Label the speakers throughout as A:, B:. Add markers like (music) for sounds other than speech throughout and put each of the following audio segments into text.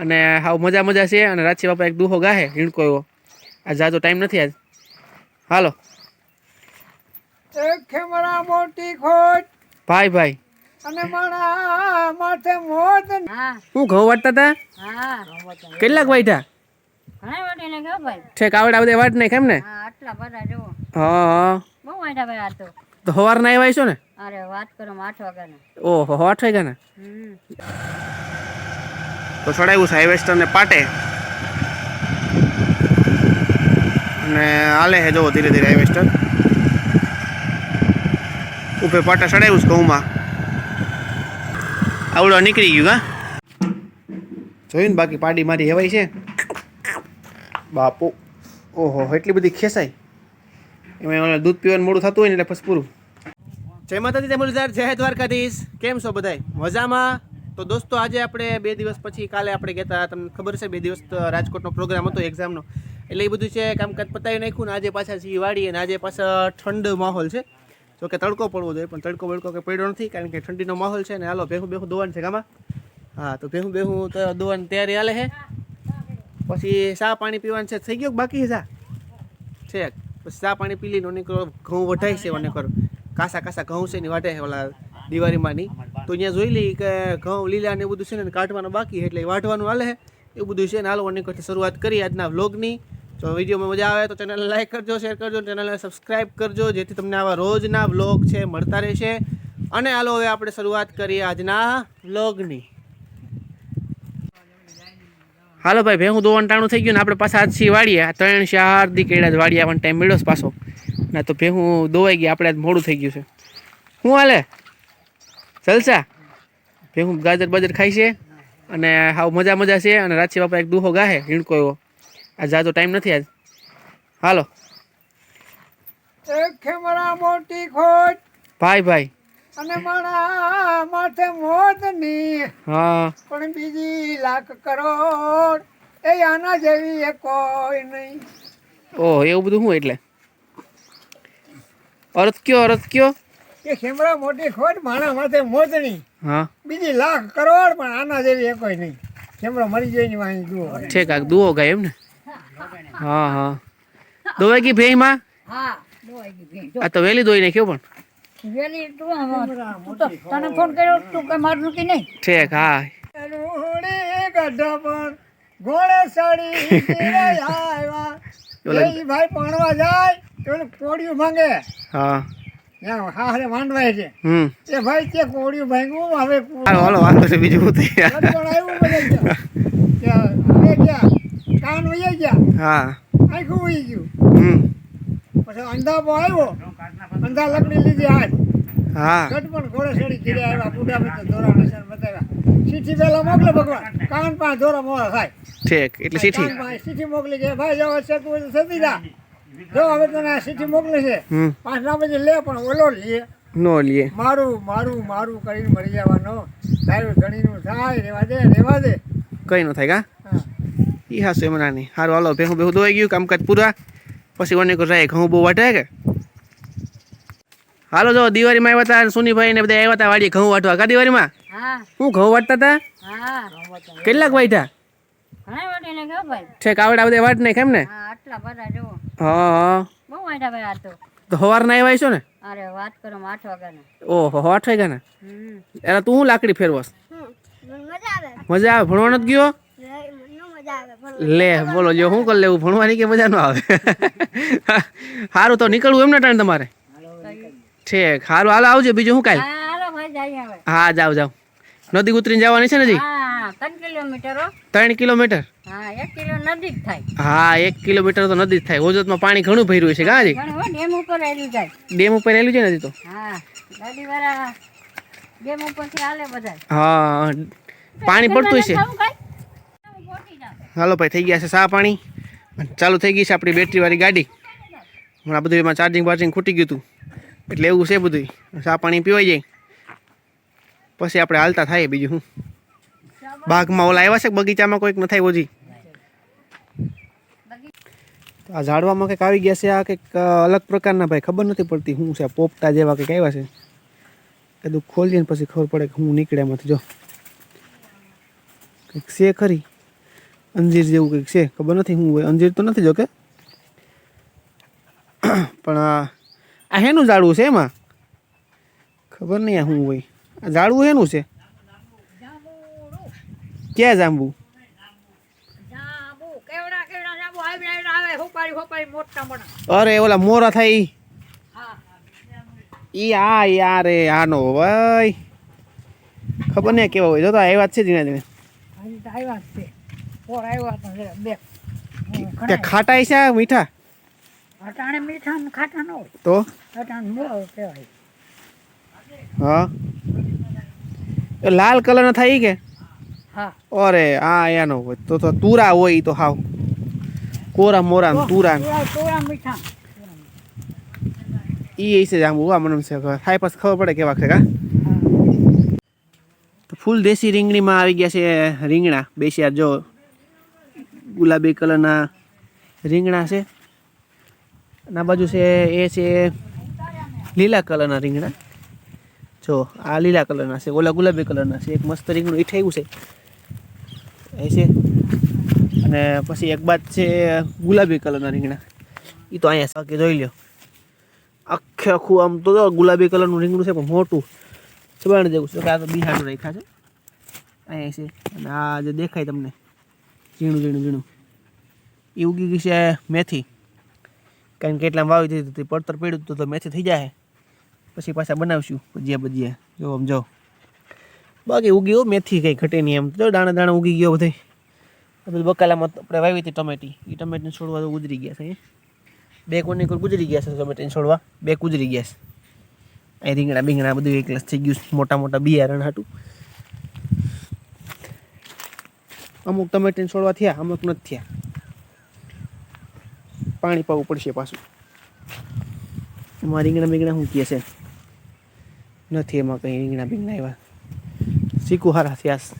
A: અને હાવ મજા મજા છે અને રાચી બાપા એક દુહો ગાહે હિણકો એવો. આ જાજો ટાઈમ નથી આજ. હાલો.
B: ખેમરા મોટી ખોટ
A: ભાઈ ભાઈ.
B: અને મારા માથે મોત
C: હું.
A: ઘઉં વાટતા હતા કેટલાક વાટ્યા ઠેક આવડા વાટ નહીં કેમ ને?
C: હા આટલા બધા જુઓ.
A: હા હા.
C: બહુ વાંટા ભાઈ આ તો.
A: તો સવારના આવ્યા છો ને?
C: અરે વાત કરો આઠ વાગ્યાના.
A: ઓહો આઠ વાગ્યા ને
C: હમ.
A: તો ચડાવ્યું છે, હાઈવેસ્ટર ને પાટે. અને હાલે છે જુઓ ધીરે ધીરે હાઈવેસ્ટર. ઉભે પાટા ચડાવ્યું છે, ઘઉંમાં. આવડો નીકળી ગયું, હા? જોયું ને, બાકી પાડી મારી હેવાય છે. બાપુ, ઓહો, એટલી બધી ખેસાય એમાં દૂધ પીવાનું મોડું થતું હોય ને એટલે પછી પૂરું. જય માતાજી, જય મુરલીધર, જય દ્વારકાધીશ. કેમ છો બધાય? મજામાં? તો દોસ્તો, આજે આપણે બે દિવસ પછી, કાલે આપણે કહેતા હતા તમને ખબર છે, બે દિવસ રાજકોટનો પ્રોગ્રામ હતો એક્ઝામનો એટલે એ બધું છે, કામકાજ પતાવી નાખ્યું ને આજે પાછા વાળી અને આજે પાછા ઠંડ માહોલ છે. જો કે તડકો પડવો જોઈએ, પણ તડકો બડકો કે પડ્યો નથી, કારણ કે ઠંડીનો માહોલ છે ને, હાલો, ભેહું બેહું દોવાનું છે ગામાં હા, તો ભેહું બેહું તો દોવાની તૈયારી હાલે છે પછી ચા પાણી પીવાનું છે, થઈ ગયો બાકી ચા? છે, પછી ચા પાણી પી લઈને નીકળો ઘઉં વઢાય છે અને કરો કાસા કાસા ઘઉં છે ને વાટે ઓલા દિવાળીમાં ની તો અહીંયા જોઈ લઈ કે ઘઉં લીલા ને એ બધું છે ને કાઢવાનું બાકી એટલે એ વાટવાનું હાલે. એ બધું છે ને હાલો નીકળથી શરૂઆત કરી આજના વ્લોગની. જો વિડીયોમાં મજા આવે તો ચેનલને લાઈક કરજો શેર કરજો ચેનલને સબસ્ક્રાઈબ કરજો જેથી તમને આવા રોજના વ્લોગ છે મળતા રહેશે. અને હાલો હવે આપણે શરૂઆત કરીએ આજના વ્લોગની. હાલો ભાઈ ભેહું દોવાનું ટાણું થઈ ગયું ને આપણે પાછા આજથી વાળીએ. આ ત્રણ ચાર દી કેળા જ વાળીએ પણ ટાઈમ મળ્યો પાછો. ના તો ભેહું દોવાઈ ગઈ આપણે આજ મોડું થઈ ગયું છે. શું હાલે? જલસા? ભેગું ગાજર બાજર ખાય છે અને હાવ મજા મજા છે અને રાચી બાપા એક દુહો ગાહે હીણકો એવો. આ જાજો ટાઈમ નથી આજ. હાલો.
B: એક ખેમરા મોટી ખોટ
A: ભાઈ ભાઈ.
B: અને મારા માથે મોતની
A: હા.
B: પણ બીજી લાખ કરોડ એ આના જેવી એ કોઈ નહીં.
A: ઓહ એવું બધું શું એટલે? અર્થ કયો અર્થ કયો?
B: એ ખેમરા મોટી ખોટ માણા માથે મોતની
A: હા.
B: બીજી લાખ કરોડ પણ આના જેવી એ કોઈ નહીં. ખેમરા મરી જાય ની વાંહી દુઓ
A: છે કાક દુઓ ગાય એમ ને? હા હા. દોવાઈ ગઈ ભેંમાં
C: હા દોવાઈ ગઈ ભેં.
A: આ તો વેલી દોઈ નાખ્યો પણ.
C: વેલી તું તને ફોન કર્યો તું કઈ મારું કે નહીં?
A: ઠેક હા.
B: રૂડી ગઢા પર ઘોડે ચડી ઘેરે આવ્યા. ભાઈ પાણવા જાય તો કોડિયું માંગે.
A: હા.
B: હારે માંડવાય છે. એ ભાઈ તે કોડિયું ભાંગ્યું હવે
A: હાલો હાલો વાંધો છે બીજું શું થઈ
B: આવ્યું બધે ત્યાં. ત્યાં હવે ગયા કાન વહી ગયા.
A: હા.
B: આખું વહી ગયું. પછી અંધાપો આવ્યો. અંધા લકડી લીધી
A: હા.
B: પણ ઘોડે ચડી ઘેરે આવ્યા બુઢા બધા દોરા નિશાન બતાવ્યા. ચીઠી પેલા મોકલે ભગવાન. કાન પાસે ધોરા મોડા થાય.
A: ઠેક એટલે
B: ચીઠી મોકલી કે ભાઈ જો છે તું સતી જા. જો હવે તને આ ચીઠી મોકલે છે પાંચ ના પછી લે પણ ઓલો લે.
A: નો લીએ
B: મારું મારું મારું કરીને મરી જવાનો તારું ધણીનું થાય રેવા દે રેવા દે.
A: કઈ ન થાય કા? ઈ હાસો એમાં નાની. હારું હાલો ભેહું ભેહું દોઈ ગયું કામકાજ પૂરા. પછી વને કો ઘઉં બહુ વાટે કે? હાલો જો દિવાળીમાં આવ્યા હતા સુનીભાઈ ને બધા આવ્યા હતા વાડી ઘઉં વાટવા. કા દિવાળીમાં?
C: હા.
A: હું ઘઉં વાટતા હતા કેટલાક વાટ્યા ઠેક આવડા બધા વાટ નહીં એમ ને?
C: આટલા બધા જુઓ
A: હા
C: બહુ વાંટા ભાઈ આ તો.
A: તો સવારના આવ્યા છો ને?
C: અરે વાત કરો આઠ વાગ્યાના.
A: ઓહો આઠ વાગ્યા ને
C: હમ
A: તું હું લાકડી ફેરવસ મજા આવે. ભણવા નથી ગયો? લે બોલો જો શું કરી લેવું? ભણવાની કે મજા ન આવે? (laughs) સારું તો નીકળવું એમ ને ટાઈમ તમારે? ઠીક સારું હાલો આવજો બીજું શું કાંઈ?
C: હા
A: જાવ જાવ નદી ઉતરીને જવાની છે ને હજી?
C: હા ત્રણ કિલોમીટરો
A: ત્રણ કિલોમીટર?
C: હા એક કિલો નજીક થાય.
A: હા એક કિલોમીટર તો નદી જ થાય. ઓજતમાં પાણી ઘણું ભર્યું છે હજી
C: ડેમ ઉપર આવેલું જાય.
A: ડેમ ઉપર આવેલું છે નદી તો?
C: હા ગાડી વાળા ડેમ ઉપરથી હાલે બધા
A: હા પાણી પડતું છે હાલો ભાઈ થઈ ગયા છે સા પાણી. ચાલુ થઈ ગઈ છે આપણી બેટરીવાળી ગાડી. હમણાં બધું એમાં ચાર્જિંગ વાર્જિંગ ખૂટી ગયું હતું. એટલે એવું છે બધું સા પાણી પીવાઈ જાય. પછી આપણે હાલતા થાય બીજું શું? બાગમાં ઓલા આવ્યા છે બગીચામાં કોઈક નથી આવ્યો જી આ ઝાડવામાં કંઈક આવી ગયા છે, આ કંઈક અલગ પ્રકારના ભાઈ ખબર નથી પડતી શું છે પોપટા જેવા કંઈક આવ્યા છે. કદું ખોલીએ ને પછી ખબર પડે કે હું નીકળે એમાંથી, જો. કંઈક છે ખરી. અંજીર જેવું કંઈક છે, ખબર નથી શું હોય. અંજીર તો નથી જો કે. પણ આ હેનું ઝાડવું છે એમાં? ખબર નહીં આ શું હોય. આ ઝાડવું હેનું છે ક્યાં જાંબુ
C: જાંબુ કેવડા કેવડા જાંબુ આવી આવી આવે હોપારી હોપારી મોટા જાંબુ
A: અરે ઓલા મોરા થાય ઈ.
C: હા
A: ઈ આ યાર આનો ભાઈ. ખબર નહીં કેવા હોય. જો તો આવ્યા છે ધીમે ધીમે
C: ખાટા આવ્યા છે. આવ્યા બે.
A: ખાટાઈ છે મીઠા?
C: અટાણે મીઠા ખાટા ન હોય.
A: તો?
C: અટાણે મોળો કહેવાય.
A: હા. લાલ કલર થાય ઈ કે? અરે આ એનો હોય. તો તો તુરા હોય તો હાવ. કોરા મોરા તુરા ઈ છે જાંબુ આ મને છે. થાય પછી ખબર પડે કેવા છે તો ફૂલ દેશી રીંગણીમાં આવી ગયા છે રીંગણા. બેસ્યા જો ગુલાબી કલરના રીંગણા છે. અને આ બાજુ છે એ છે લીલા કલરના રીંગણા. જો આ લીલા કલરના છે. ઓલા ગુલાબી કલરના છે. એક મસ્ત રીંગણું ઈઠાયું છે. એ છે. અને પછી એક બાદ છે ગુલાબી કલરના રીંગણા. એ તો અહીંયા સાકે જોઈ લ્યો. આખે આખું આમ તો ગુલાબી કલરનું રીંગણું છે, પણ મોટું. સબાણ જેવું છે. આ તો બિહારનું રાખ્યા છે. અહીંયા છે. અને આ જે દેખાય તમને, ઝીણું ઝીણું ઝીણું. એ ઉગી ગઈ છે મેથી. કારણ કે એટલા વાવી દીધી હતી, પડતર પડ્યું તો મેથી થઈ જાય પછી પાછા બનાવશું. ભજીયા ભજીયા. જો, આમ જો. બાકી ઉગી ગયો મેથી કંઈ ઘટે નહીં એમ. તો દાણા દાણા ઉગી ગયો બધે. બધું બકાલામાં આપણે વાવી હતી ટમેટી. એ ટમેટીને છોડવા તો ગુજરી ગયા છે બે કોની કોઈ ગુજરી ગયા છે ટમેટીને છોડવા? બે ગુજરી ગયા છે. અહીં રીંગણા બીંગણા બધું એકલસ થઈ ગયું. મોટા મોટા બિયારણ હાટું. અમુક ટમેટીને છોડવા થયા, અમુક નથી થયા. પાણી પાવું પડશે પાછું. એમાં રીંગણા બીંગણા શું કહે છે? નથી એમાં કંઈ રીંગણા બીંગણા એવા શીખું હારા થયા છે.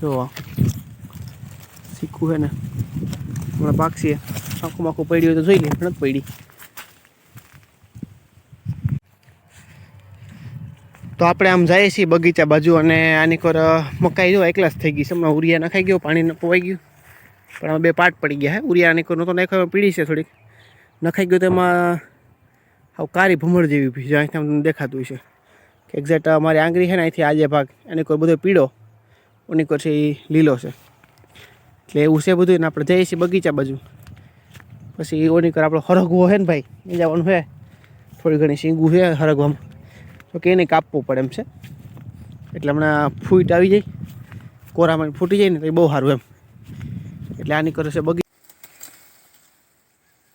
A: જો શીખું હે ને હમણાં પાકશે આખું માખું પડી હોય તો જોઈ લે પણ નથી પડી તો આપણે આમ જઈએ છીએ બગીચા બાજુ અને આની કોર મકાઈ જો એકલા થઈ ગઈ છે. હમણાં ઉરિયા નખાઈ ગયો, પાણી પોવાઈ ગયું. પણ આમાં બે પાટ પડી ગયા, હે. ઉરિયા આની કોર નહોતો નાખ્યો પીડી છે થોડીક. નખાઈ ગયું તો એમાં હાવ કારી ભમર જેવી છે. અહીંથી તમને દેખાતું છે કે એક્ઝેક્ટ અમારી આંગળી છે ને અહીંથી આજે ભાગ, એની કોઈ બધો પીળો ઓની કોર છે એ લીલો છે. એટલે એવું છે બધું આપણે જઈએ છીએ બગીચા બાજુ. પછી ઓની કર આપણો હરગવો છે ને ભાઈ એ જવાનું છે. થોડી ઘણી શીંગું છે હરગવામાં. તો કે એને કાપવું પડે એમ છે. એટલે હમણાં ફૂટ આવી જાય. કોરામાં ફૂટી જાય ને તો એ બહુ સારું એમ. એટલે આની કરે છે બગી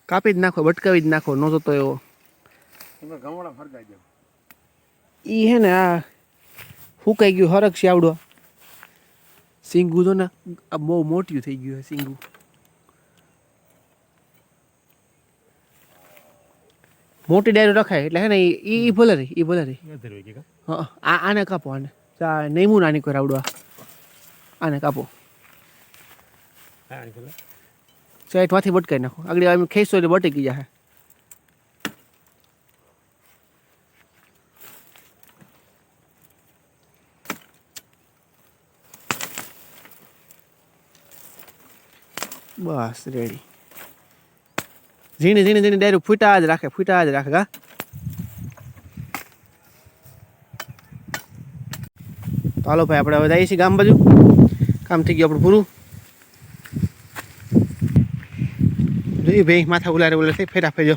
A: કાપી જ નાખો, બટકાવી જ નાખો નહોતો તો એવો.
B: ગમડા ફરતા જાઓ.
A: એ હે ને આ ફૂંકાઈ ગયું હરક આવડો. સિંગુ તો ને આ બહુ મોટિયું થઈ ગયું સિંગુ. મોટી ડાયરો રખાય એટલે હે ને એ ભલે રહી એ ભલે રહી હા આને કાપો આને. નૈમું નાની કોઈ આવડવા આને કાપો. સાઈડમાંથી બટકાઈ નાખો. આગળ ખેંચો એટલે બટકી જાય બસ રેડી ઝીણી ઝીણી ઝીણી, ડાયરું ફૂટા જ રાખે, ફૂટા જ રાખે કા તો ભાઈ, આપણે હવે જઈએ છીએ ગામ બાજુ. કામ થઈ ગયું આપણું પૂરું જોઈએ ભાઈ, માથા ઉલારે ઉલારે થઈ, ફેરા ફેરજો.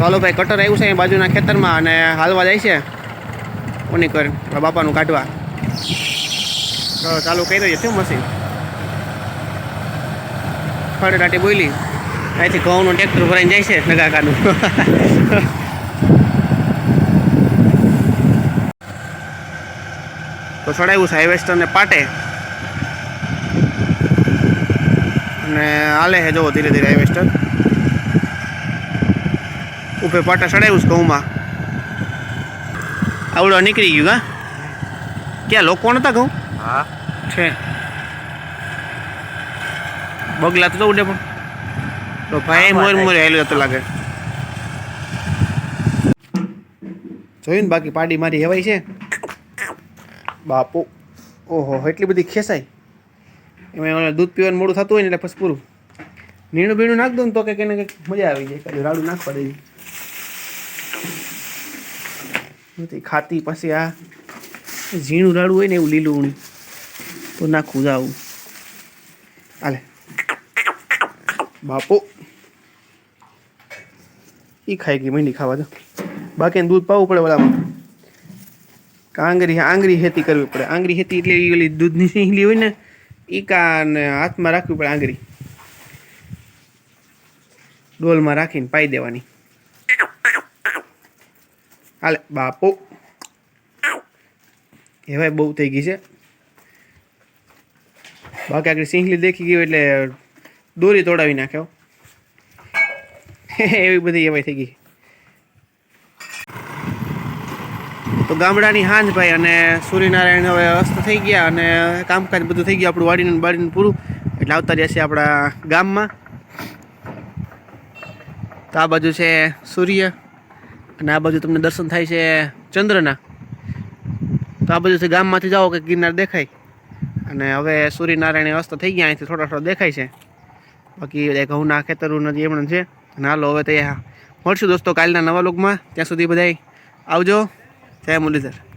A: હાલો ભાઈ કટર આવ્યું છે એ બાજુના ખેતરમાં અને હાલવા જાય છે. કોની કર બાપાનું કાઢવા. ચાલુ કરી દઈએ શું મશીન? ફળે દાટી બોલી અહીંથી ઘઉંનું ટ્રેક્ટર ભરાઈને જાય છે નગાકાનું. તો ચડાવ્યું છે હાઈવેસ્ટરને પાટે. અને હાલે છે જુઓ ધીરે ધીરે હાઈવેસ્ટર ઉભે પાટા ચડાવ્યું છે ઘઉંમાં. આવડો નીકળી ગયું હા ક્યાં લોકો નતા ઘઉં?
B: હા.
A: છે. બગલા તો ઉડે પણ. તો ભાઈ મોર મોર હેલું જતો લાગે. જોયું બાકી પાડી મારી હેવાય છે? બાપુ. ઓહો એટલી બધી ખેસાય એમાં દૂધ પીવાનું મોડું થતું હોય ને એટલે પછી પૂરું. નીણું બીણું નાખ દો ને તો કે એને કંઈક મજા આવી જાય. કાલે રાડું નાખવા દેવી નથી ખાતી પછી આ ઝીણું રાડું હોય ને એવું લીલું ઊણી તો નાખવું જ આવું હાલે બાપુ ઈ ખાઈ ગઈ મહિની ખાવા દો બાકી દૂધ પાવું પડે ઓલામાં આંગળી આંગળી ખેતી કરવી પડે આંગળી ખેતી એટલે ઓલી દૂધની સિંહલી હોય ને ઈ કાને હાથમાં રાખવી પડે આંગળી ડોલમાં રાખીને પાઈ દેવાની હાલે બાપો કહેવાય બહુ થઈ ગઈ છે બાકી આગળ સિંહલી દેખી ગયું એટલે દોરી તોડાવી નાખ્યો (laughs) એવી બધી એવાય થઈ ગઈ. તો ગામડાની હાંજ ભાઈ અને સૂર્યનારાયણ હવે અસ્ત થઈ ગયા અને કામકાજ બધું થઈ ગયું આપણું વાડીને ને પૂરું. એટલે આવતા રહેશે આપણા ગામમાં. તો આ બાજુ છે સૂર્ય અને આ બાજુ તમને દર્શન થાય છે ચંદ્રના. તો આ બાજુ ગામમાંથી જાઓ કે ગિરનાર દેખાય. અને હવે સૂર્યનારાયણ અસ્ત થઈ ગયા, અહીંથી થોડા થોડા દેખાય છે. બાકી ઘઉંના ખેતરું નથી એમણે છે, અને હાલો હવે તૈયાર. મળશું દોસ્તો કાલના નવા લોકમાં ત્યાં સુધી બધાય આવજો. જય મુરલીધર.